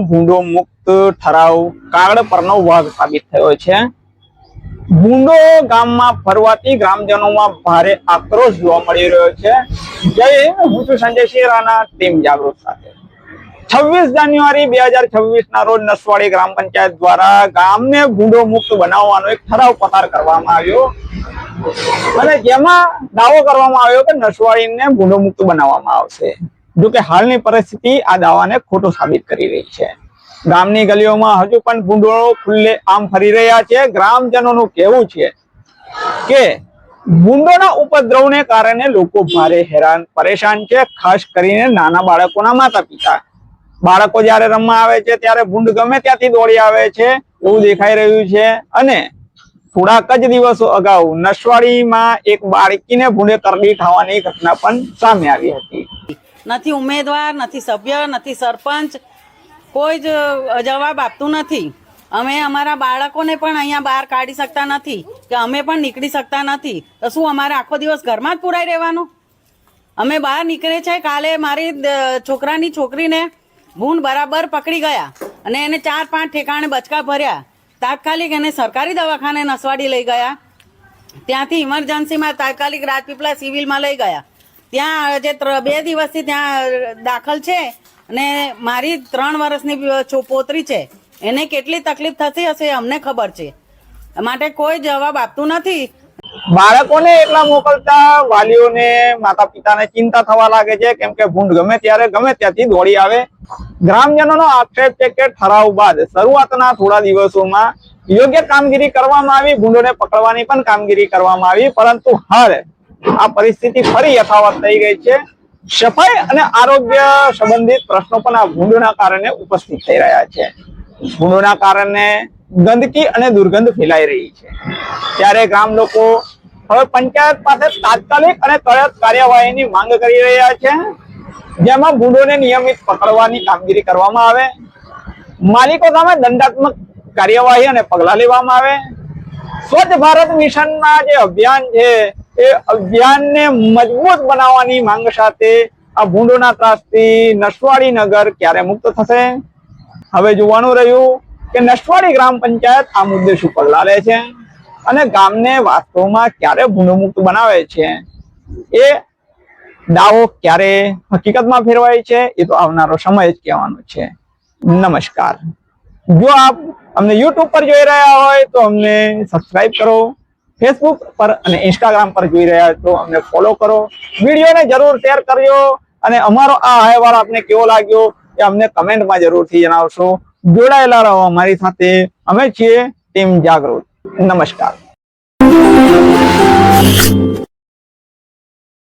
ભૂંડો મુક્ત ઠરાવ કાગળ પરનો વાઘ સાબિત થયો છે. ભૂંડો ગામમાં ફરવાથી ગ્રામજનોમાં ભારે આક્રોશ જોવા મળી રહ્યો છે. જય હું છું સંજય રાણા, ટીમ જાગૃત સાથે. છવ્વીસ જાન્યુઆરી બે હજાર છવ્વીસ ના રોજ નસવાડી ગ્રામ પંચાયત દ્વારા ગામને ભૂંડો મુક્ત બનાવવાનો એક ઠરાવ પસાર કરવામાં આવ્યો. અને જેમાં દાવો કરવામાં આવ્યો કે નસવાડીને ભૂંડો મુક્ત બનાવવામાં આવશે. જો કે હાલની પરિસ્થિતિ આ દાવાને ખોટો સાબિત કરી રહી છે. ગામની ગલીઓમાં હજુ પણ ભૂંડો ખુલ્લે આમ ફરી રહ્યા છે. ગ્રામજનોનું કહેવું છે કે ભૂંડોના ઉપદ્રવને કારણે લોકો ભારે હેરાન, પરેશાન છે, ખાસ કરીને નાના બાળકોના માતા પિતા બાળકો જ્યારે રમવા આવે છે, ત્યારે ભૂંડ ગમે ત્યાંથી દોડી આવે છે, એવું દેખાઈ રહ્યું છે. અને થોડાક જ દિવસો અગાઉ નસવાડીમાં એક બાળકીને ભૂંડે કરડી ખાવાની ઘટના પણ સામે આવી હતી. નથી ઉમેદવાર, નથી સભ્ય, નથી સરપંચ. કોઈ જ જવાબ આપતું નથી. અમે અમારા બાળકોને પણ અહીંયા બહાર કાઢી શકતા નથી કે અમે પણ નીકળી શકતા નથી. તો શું અમારે આખો દિવસ ઘરમાં જ પુરાઈ રહેવાનું? અમે બહાર નીકળે છે, કાલે મારી છોકરાની છોકરીને ભૂંડ બરાબર પકડી ગયા અને એને ચાર પાંચ ઠેકાણે બચકા ભર્યા. તાત્કાલિક એને સરકારી દવાખાને નસવાડી લઈ ગયા. ત્યાંથી ઇમરજન્સીમાં તાત્કાલિક રાજપીપળા સિવિલમાં લઈ ગયા. ત્યાં જે બે દિવસથી ત્યાં દાખલ છે અને મારી ત્રણ વર્ષની પોતરી છે. એને કેટલી તકલીફ થતી હશે અમને ખબર છે. માટે કોઈ જવાબ આપતું નથી. બાળકોને એકલા મોકલતા, વાલીઓને માતા પિતાને ચિંતા થવા લાગે છે, કેમ કે ભૂંડ ગમે ત્યારે, ગમે ત્યાંથી દોડી આવે. ગ્રામજનોનો આક્ષેપ છે કે ઠરાવ બાદ શરૂઆતના થોડા દિવસોમાં યોગ્ય કામગીરી કરવામાં આવી, ભૂંડોને પકડવાની પણ કામગીરી કરવામાં આવી, પરંતુ હાલ આ પરિસ્થિતિ ફરી યથાવત થઈ ગઈ છે. સફાઈ અને આરોગ્ય સંબંધિત પ્રશ્નો પણ આ ભૂંડના કારણે ઉપસ્થિત થઈ રહ્યા છે. ભૂંડના કારણે ગંદકી અને દુર્ગંધ ફેલાઈ રહી છે. ત્યારે ગ્રામ લોકો હવે પંચાયત પાસે તાત્કાલિક અને કડક કાર્યવાહીની માંગ કરી રહ્યા છે. જેમાં ભૂંડોને નિયમિત પકડવાની કામગીરી કરવામાં આવે. માલિકો સામે દંડાત્મક કાર્યવાહી અને પગલાં લેવામાં આવે. સ્વચ્છ ભારત મિશનના જે અભિયાન છે એ અભિયાનને મજબૂત બનાવવાની માંગ સાથે આ ભૂંડોના ત્રાસથી નસવાડી નગર ક્યારે મુક્ત થશે? હવે જોવાનું રહ્યું કે નસવાડી ગ્રામ પંચાયત આ મુદ્દે શું પગલાં લે છે અને ગામને વાસ્તવમાં ક્યારે ભૂંડો મુક્ત બનાવે છે? એ દાવો ક્યારે હકીકતમાં ફેરવાય છે? એ તો આવનારો સમય જ કહેવાનો છે. નમસ્કાર. જો આપ અમને યુટ્યુબ પર જોઈ રહ્યા હોય તો અમને સબસ્ક્રાઇબ કરો. ફેસબુક પર અને ઇન્સ્ટાગ્રામ પર જોઈ રહ્યા છો. અમને ફોલો કરો. વિડીયોને જરૂર શેર કરજો. અને અમારો આ અહેવાલ આપને કેવો લાગ્યો એ અમને કમેન્ટમાં જરૂરથી જણાવશો. જોડાયેલા રહો અમારી સાથે. અમે છીએ ટીમ જાગૃત. નમસ્કાર.